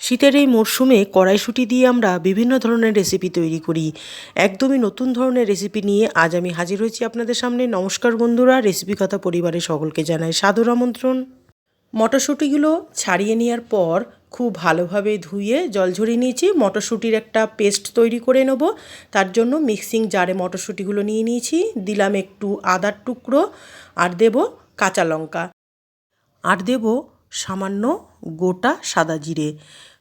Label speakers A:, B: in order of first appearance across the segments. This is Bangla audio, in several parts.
A: শীতের এই মরশুমে কড়াইশুঁটি দিয়ে আমরা বিভিন্ন ধরনের রেসিপি তৈরি করি। একদমই নতুন ধরনের রেসিপি নিয়ে আজ আমি হাজির হয়েছি আপনাদের সামনে। নমস্কার বন্ধুরা রেসিপি কথা পরিবারের সকলকে জানাই সাদর আমন্ত্রণ। মটরশুঁটিগুলো ছাড়িয়ে নেওয়ার পর খুব ভালোভাবে ধুয়ে জল ঝরিয়ে নিয়েছি। মটরশুঁটির একটা পেস্ট তৈরি করে নেব। তার জন্য মিক্সিং জারে মটরশুঁটিগুলো নিয়ে নিয়েছি। দিলাম একটু আদার টুকরো আর দেব কাঁচা লঙ্কা। আর দেব সামান্য গোটা সাদা জিরে।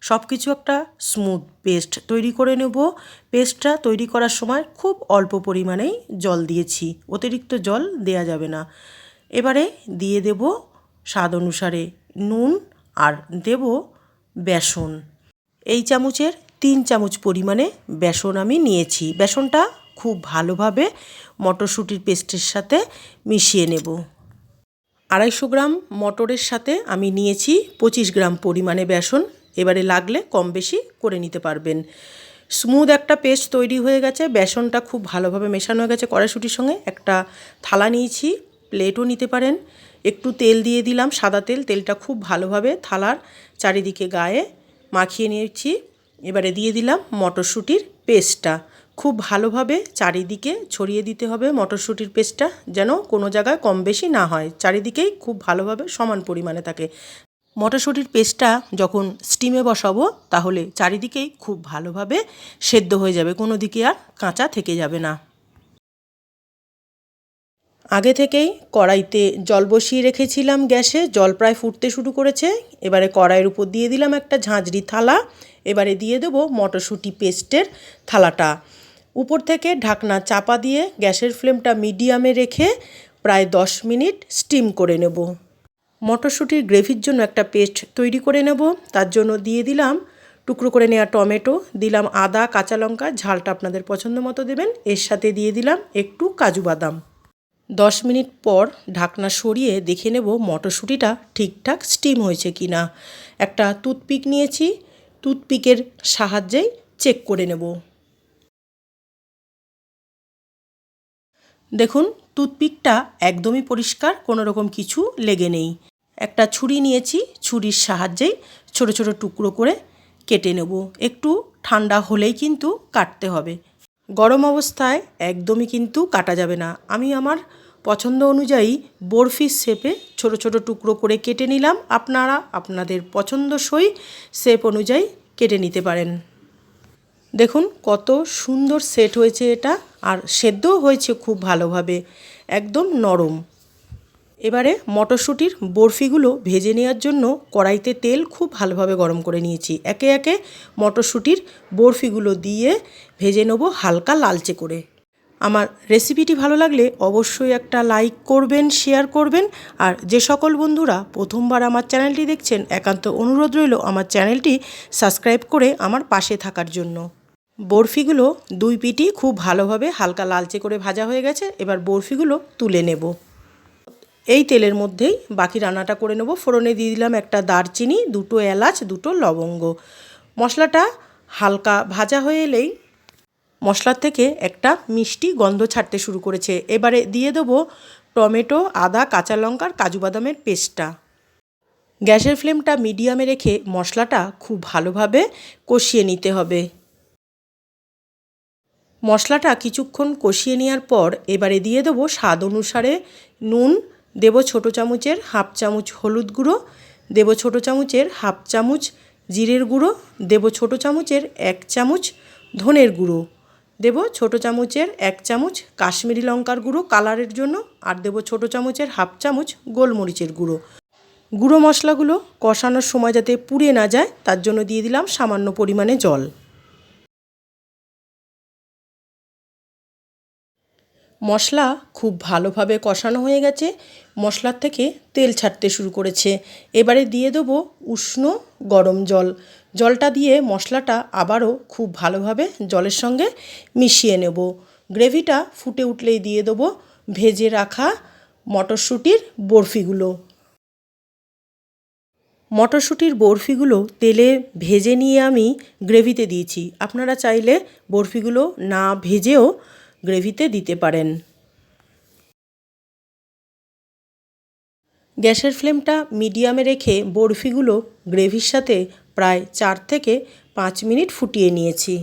A: সব কিছু একটা স্মুথ পেস্ট তৈরি করে নেব। পেস্টটা তৈরি করার সময় খুব অল্প পরিমাণেই জল দিয়েছি। অতিরিক্ত জল দেয়া যাবে না। এবারে দিয়ে দেব স্বাদ অনুসারে নুন আর দেব বেসন। এই চামচের তিন চামচ পরিমাণে বেসন আমি নিয়েছি। বেসনটা খুব ভালোভাবে মটরশুঁটির পেস্টের সাথে মিশিয়ে নেব। আড়াইশো গ্রাম মটরের সাথে আমি নিয়েছি পঁচিশ গ্রাম পরিমাণে বেসন। এবারে লাগলে কম বেশি করে নিতে পারবেন। স্মুথ একটা পেস্ট তৈরি হয়ে গেছে। বেসনটা খুব ভালোভাবে মেশানো হয়ে গেছে কড়াইশুটির সঙ্গে। একটা থালা নিয়েছি, প্লেটও নিতে পারেন। একটু তেল দিয়ে দিলাম, সাদা তেল। তেলটা খুব ভালোভাবে থালার চারিদিকে গায়ে মাখিয়ে নিয়েছি। এবারে দিয়ে দিলাম মটরশুঁটির পেস্টটা খুব ভালোভাবে চারিদিকে ছড়িয়ে দিতে হবে মটরশুঁটির পেস্টটা যেন কোনো জায়গায় কম বেশি না হয়। চারিদিকেই খুব ভালোভাবে সমান পরিমাণে থাকে। মটরশুঁটির পেস্টটা যখন স্টিমে বসাবো, তাহলে চারিদিকেই খুব ভালোভাবে সেদ্ধ হয়ে যাবে। কোনো দিকে আর কাঁচা থেকে যাবে না। আগে থেকেই কড়াইতে জল বসিয়ে রেখেছিলাম গ্যাসে। জল প্রায় ফুটতে শুরু করেছে। এবারে কড়াইয়ের উপর দিয়ে দিলাম একটা ঝাঁঝরি থালা। এবারে দিয়ে দেবো মটরশুঁটি পেস্টের থালাটা। উপর থেকে ঢাকনা চাপা দিয়ে গ্যাসের ফ্লেমটা মিডিয়ামে রেখে প্রায় দশ মিনিট স্টিম করে নেব। মটরশুঁটির গ্রেভির জন্য একটা পেস্ট তৈরি করে নেব। তার জন্য দিয়ে দিলাম টুকরো করে নেওয়া টমেটো, দিলাম আদা, কাঁচা লঙ্কা, ঝালটা আপনাদের পছন্দ মতো দেবেন। এর সাথে দিয়ে দিলাম একটু কাজু বাদাম। দশ মিনিট পর ঢাকনা সরিয়ে দেখে নেব মটরশুঁটিটা ঠিকঠাক স্টিম হয়েছে কি না একটা টুথপিক নিয়েছি টুথপিকের সাহায্যেই চেক করে নেব। দেখুন, টুথপিকটা একদমই পরিষ্কার, কোনো রকম কিছু লেগে নেই। একটা ছুরি নিয়েছি, ছুরির সাহায্যেই ছোট ছোট টুকরো করে কেটে নেব। একটু ঠান্ডা হলেই কিন্তু কাটতে হবে। গরম অবস্থায় একদমই কিন্তু কাটা যাবে না। আমি আমার পছন্দ অনুযায়ী বরফির শেপে ছোট ছোট টুকরো করে কেটে নিলাম। আপনারা আপনাদের পছন্দসই শেপ অনুযায়ী কেটে নিতে পারেন। দেখুন কত সুন্দর সেট হয়েছে এটা, আর সেদ্ধও হয়েছে খুব ভালোভাবে, একদম নরম। এবারে মটরশুঁটির বরফিগুলো ভেজে নেওয়ার জন্য কড়াইতে তেল খুব ভালোভাবে গরম করে নিয়েছি। একে একে মটরশুঁটির বরফিগুলো দিয়ে ভেজে নেব হালকা লালচে করে। আমার রেসিপিটি ভালো লাগলে অবশ্যই একটা লাইক করবেন শেয়ার করবেন। আর যে সকল বন্ধুরা প্রথমবার আমার চ্যানেলটি দেখছেন, একান্ত অনুরোধ রইল আমার চ্যানেলটি সাবস্ক্রাইব করে আমার পাশে থাকার জন্য। বরফিগুলো দুই পিটি খুব ভালোভাবে হালকা লালচে করে ভাজা হয়ে গেছে, এবার বরফিগুলো তুলে নেব। এই তেলের মধ্যেই বাকি রান্নাটা করে নেব। ফোড়নে দিয়ে দিলাম একটা দারচিনি, দুটো এলাচ, দুটো লবঙ্গ। মশলাটা হালকা ভাজা হয়ে এলেই মশলার থেকে একটা মিষ্টি গন্ধ ছাড়তে শুরু করেছে। এবারে দিয়ে দেবো টমেটো, আদা, কাঁচা লঙ্কার কাজু বাদামের পেস্টটা। গ্যাসের ফ্লেমটা মিডিয়ামে রেখে মশলাটা খুব ভালোভাবে কষিয়ে নিতে হবে। মশলাটা কিছুক্ষণ কষিয়ে নেওয়ার পর এবারে দিয়ে দেবো স্বাদ অনুসারে নুন, দেবো ছোটো চামচের হাফ চামচ হলুদ গুঁড়ো, দেবো ছোটো চামচের হাফ চামচ জিরের গুঁড়ো, দেবো ছোটো চামচের এক চামচ ধনের গুঁড়ো। দেবো ছোটো চামচের এক চামচ কাশ্মীরি লঙ্কার গুঁড়ো কালারের জন্য, আর দেবো ছোটো চামচের হাফ চামচ গোলমরিচের গুঁড়ো। গুঁড়ো মশলাগুলো কষানোর সময় যাতে পুড়ে না যায়, তার জন্য দিয়ে দিলাম সামান্য পরিমাণে জল। মশলা খুব ভালোভাবে কষানো হয়ে গেছে। মশলার থেকে তেল ছাড়তে শুরু করেছে। এবারে দিয়ে দেবো উষ্ণ গরম জল। জলটা দিয়ে মশলাটা আবারও খুব ভালোভাবে জলের সঙ্গে মিশিয়ে নেব। গ্রেভিটা ফুটে উঠলেই দিয়ে দেবো ভেজে রাখা মটরশুঁটির বরফিগুলো। মটরশুঁটির বরফিগুলো তেলে ভেজে নিয়ে আমি গ্রেভিতে দিয়েছি। আপনারা চাইলে বরফিগুলো না ভেজেও গ্রেভিতে দিতে পারেন। গ্যাসের ফ্লেমটা মিডিয়ামে রেখে বরফিগুলো গ্রেভির সাথে প্রায় চার থেকে পাঁচ মিনিট ফুটিয়ে নিয়েছি।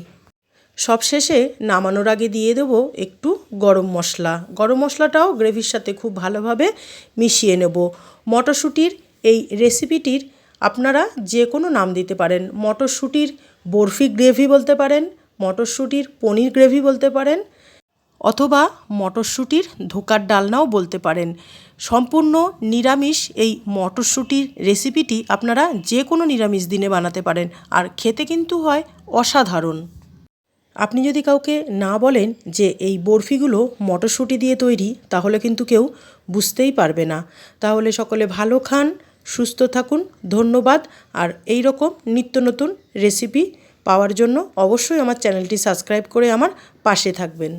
A: সবশেষে নামানোর আগে দিয়ে দেবো একটু গরম মশলা। গরম মশলাটাও গ্রেভির সাথে খুব ভালোভাবে মিশিয়ে নেব। মটরশুঁটির এই রেসিপিটির আপনারা যে কোনো নাম দিতে পারেন। মটরশুঁটির বরফি গ্রেভি বলতে পারেন, মটরশুঁটির পনির গ্রেভি বলতে পারেন অথবা মটরশুঁটির ধোকার ডালনাও বলতে পারেন। সম্পূর্ণ নিরামিষ এই মটরশুঁটির রেসিপিটি আপনারা যে কোনো নিরামিষ দিনে বানাতে পারেন, আর খেতে কিন্তু হয় অসাধারণ। আপনি যদি কাউকে না বলেন যে এই বরফিগুলো মটরশুঁটি দিয়ে তৈরি, তাহলে কিন্তু কেউ বুঝতেই পারবে না। তাহলে সকলে ভালো খান, সুস্থ থাকুন, ধন্যবাদ, আর এই রকম নিত্য নতুন রেসিপি পাওয়ার জন্য অবশ্যই আমার চ্যানেলটি সাবস্ক্রাইব করে আমার পাশে থাকবেন।